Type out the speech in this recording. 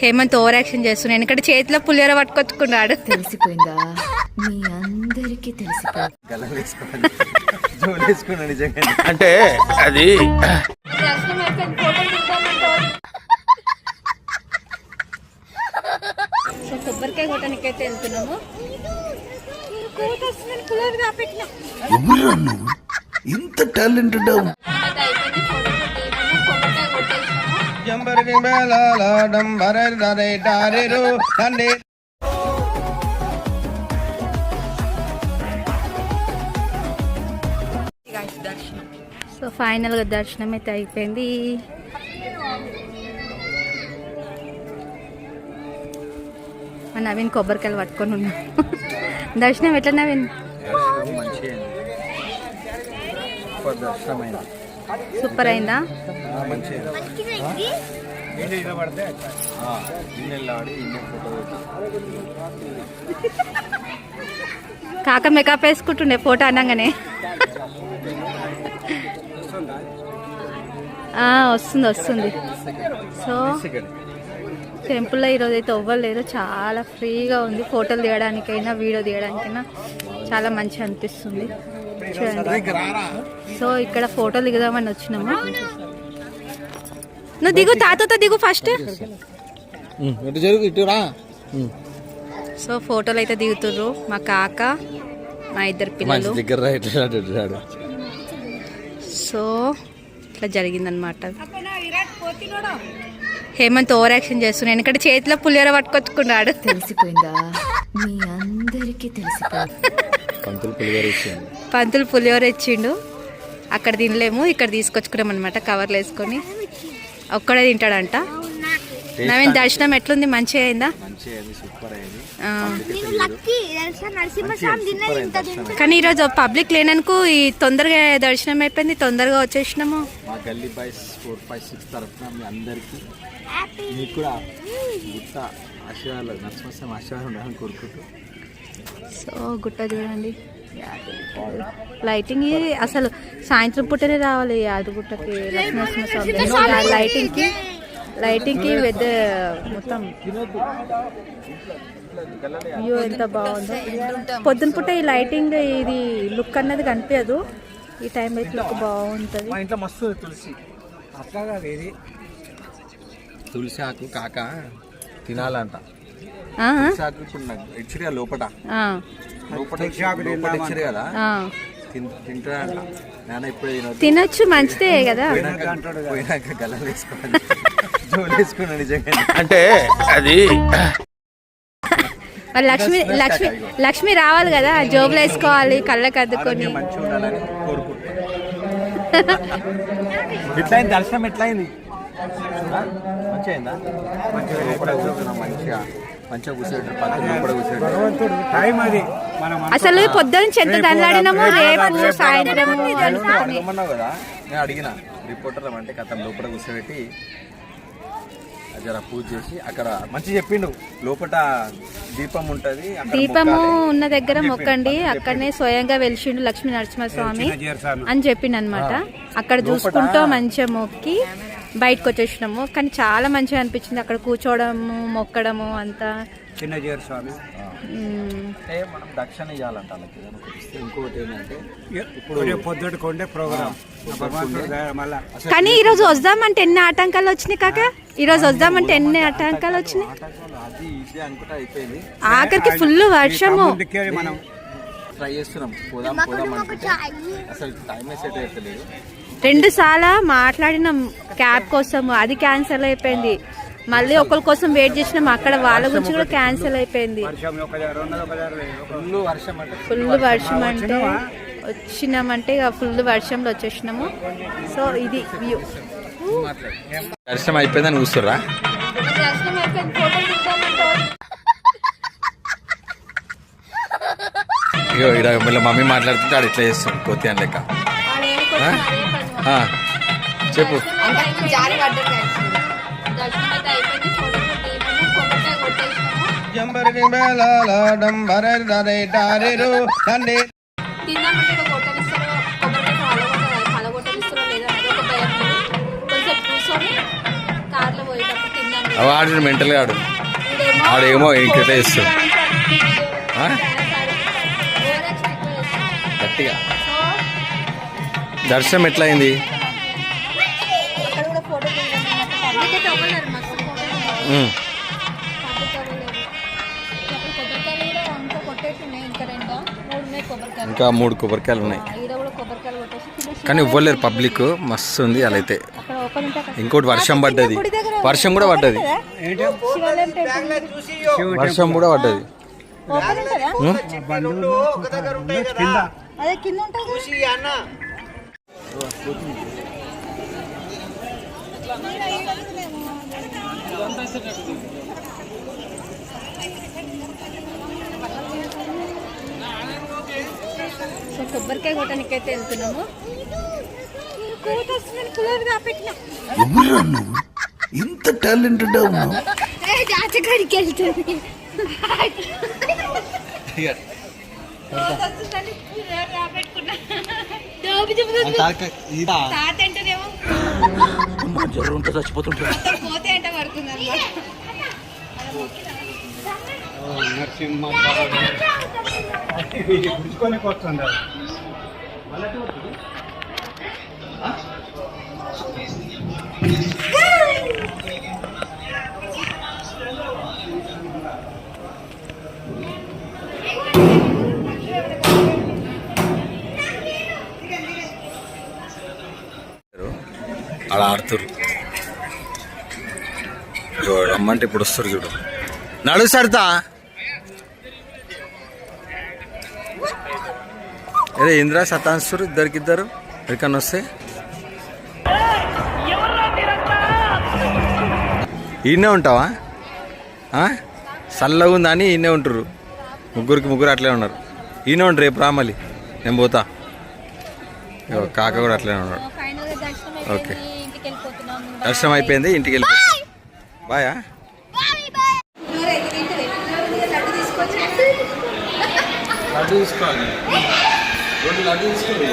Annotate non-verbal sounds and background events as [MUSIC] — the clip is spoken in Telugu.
హేమంత్ ఓవర్ యాక్షన్ చేస్తున్నాను ఇక్కడ చేతిలో పులిహోర పట్టుకొచ్చుకున్నాడు. తెలిసిపోయిందా? మీ అందరికీ తెలిసిపోయింది. అంటే అది సో కొబ్బరికాయ కొట్టడానికైతే వెళ్తున్నాము. ఇంత టాలెంటెడ్ డంబరే డరే డారెరు తండే సో ఫైనల్గా దర్శనం అయితే అయిపోయింది. మా నవీన్ కొబ్బరికాయలు పట్టుకొని ఉన్నాం. దర్శనం ఎట్లా నవీన్? సూపర్ అయిందా ఫోటో కాక మేకప్ వేసుకుంటుండే ఫోటో అనగానే. వస్తుంది వస్తుంది. సో టెంపుల్లో ఈరోజు అయితే ఎవ్వరు చాలా ఫ్రీగా ఉంది ఫోటోలు తీయడానికైనా వీడియో తీయడానికైనా. చాలా మంచిగా అనిపిస్తుంది. చూడండి సో ఇక్కడ ఫోటోలు దిగుదామని వచ్చినాము. నువ్వు దిగు తాతతో దిగు ఫస్ట్. సో ఫోటోలు అయితే దిగుతుర్రు. మా కాక మా ఇద్దరు పిల్లలు. సో ఇట్లా జరిగిందనమాట హేమంత్ ఓవర్ యాక్షన్ చేస్తున్నాను ఇక్కడ చేతిలో పులిహోర పట్టుకొచ్చుకున్నాడు. తెలిసిపోయిందా? మీ అందరికీ తెలిసిపోయింది? పంతులు పులిగారు ఇచ్చింది పంతులు పులిహోర ఇచ్చిండు. అక్కడ తినలేము ఇక్కడ తీసుకొచ్చుకున్నాం అనమాట కవర్లు వేసుకొని. ఒక్కడే తింటాడంట. నవీన్ దర్శనం ఎట్లుంది? మంచిగా అయిందా? కానీ ఈరోజు పబ్లిక్ లేననుకు ఈ తొందరగా దర్శనం అయిపోయింది తొందరగా వచ్చేసినాము. మా గల్లీ బాయ్స్ ఫోర్ ఫైవ్ సిక్స్ తరఫున మీ అందరికీ మీకు కూడా ఆశీర్వాదాలు నచ్చమస్తం ఆశీర్వాదం ఉండాలని కోరుకుంటూ సో గుట్ట చూడండి. లైటింగ్ అసలు సాయంత్రం పూటనే రావాలి యాదగుట్టకి లక్ష్మీనరసింహ స్వామి లైటింగ్కి లైటింగ్కి పెద్ద మొత్తం. వ్యూ ఎంత బాగుందో. పొద్దున పూట ఈ లైటింగ్ ఇది లుక్ అన్నది కనిపించదు. ఈ టైం అయితే లుక్ బాగుంటది. మా ఇంట్లో మస్తు తులసి. అట్లాగా తులసి ఆకు కాక తినాలంట. లోపట లోపట ఇచ్చిరు కదా? తినొచ్చు మంచిదే కదా. అంటే అది లక్ష్మి లక్ష్మి లక్ష్మి రావాలి కదా జోబులు వేసుకోవాలి కళ్ళకి అద్దుకొని. [LAUGHS] దర్శనం ఎట్లా అయింది ఆ? మంచిగా అయిందా మంచిగా లోపల కూర్చున్నాం మంచిగా మంచిగా కూర్చోబెట్టారు పక్కన లోపల కూర్చోబెట్టారు టైం అది. మనం అసలు పొద్దున నుంచి ఎంత దండలాడినాము రేపు సాయంత్రం రమ్మన్నావు కదా? నేను అడిగిన రిపోర్టర్ అంటే కథ లోపల కూర్చోబెట్టి జర పూజ చేసి అక్కడ మంచి చెప్పిండు. లోపల దీపం ఉంటది దీపము. ఉన్న దగ్గర మొక్కండి అక్కడనే స్వయంగా వెలిసిండు లక్ష్మీ నరసింహస్వామి అని చెప్పిండు అనమాట అక్కడ చూసుకుంటూ మంచిగా మొక్కి బయటకు వచ్చేసినాము కానీ చాలా మంచిగా అనిపించింది అక్కడ కూర్చోవడము మొక్కడము అంతా. చిన్న జీర స్వామి. అంటే మనం దక్షిణ ఇవ్వాలంట వాళ్ళకి. ఇంకోటి ఏంటంటే ఇప్పుడు ఉండే ప్రోగ్రామ్. కానీ ఈ రోజు వద్దామంటే ఎన్ని ఆటంకాలు వచ్చినాయి కాక? ఈ రోజు వద్దామంటే ఎన్ని ఆటంకాలు వచ్చినాయి ఆటంకాలు అది ఇది అనుకుంటే అయిపోయింది. ఆఖరికి ఫుల్ వర్షము. ట్రై చేస్తున్నాం. పోదాం పోదాం అసలు టైమే సెట్ అవుతలేదు రెండు సార్లు మాట్లాడినాం క్యాబ్ కోసం అది క్యాన్సిల్ అయిపోయింది. మళ్ళీ ఒకరి కోసం వెయిట్ చేసినాం అక్కడ వాళ్ళ గురించి కూడా క్యాన్సిల్ అయిపోయింది. ఫుల్ వర్షం అంటే వచ్చినామంటే ఇక ఫుల్ వర్షంలో వచ్చేసినాము. సో ఇది వ్యూ. దర్శనం అయిపోయిందని కూర్చుర్రా? వీళ్ళ మమ్మీ మాట్లాడుతుంటే ఆడు ఇట్లా చేస్తాడు కోతి అని లెక్క. చెప్పు. జంబరి బేలాల డంబరే డారెరు తండే ఆడు మెంటల్గా ఆడు. ఆడేమో? గట్టిగా. దర్శనం ఎట్లా అయింది అక్కడ కూడా ఫోటో పబ్లిక్ అయితే అవ్వలేరు మస్తు photo ఉమ్. పబ్లిక్ అవ్వలేరు అప్పుడు కొబ్బరికాయలు కూడా అంతా కొట్టేస్తున్నాయి ఇంకా మూడు కొబ్బరికాయలు ఉన్నాయి. కానీ ఇవ్వలేరు పబ్లిక్. మస్తు ఉంది అలా అయితే. ఇంకోటి వర్షం పడ్డది. వర్షం కూడా పడ్డది. వర్షం కూడా పడ్డది. అదే కింద ఉంటుంది సో కొబ్బరికాయ కొట్టడానికి అయితే వెళ్తున్నాము ఇంత టాలెంటెడ్ జాతకాడికి వెళ్తుంది. కోత జ్వరం ఉంటే పోతే అంటే పడుతుంది నరసింహ గుంజుకొని వస్తుంది అలా ఆడుతురు రమ్మంటే ఇప్పుడు వస్తారు చూడు. నడు సరితా. అరే ఇంద్రా సతాన్సురు ఇద్దరికిద్దరు ఎక్కడికన్నా వస్తే. ఈయనే ఉంటావా? చల్లగా ఉందని ఈయనే ఉంటారు ముగ్గురికి ముగ్గురు అట్లే ఉన్నారు. ఈయనే ఉంటారు రేపు రామలి. నేను పోతా. కాక కూడా అట్లే ఉన్నాడు. ఓకే. అయిపోయింది ఇంటికి వెళ్ళిపోతున్నాం దర్శనం అయిపోయింది ఇంటికి వెళ్ళిపో బాయా. లడ్డు తీసుకోవాలి. రెండు లడ్డు తీసుకోండి.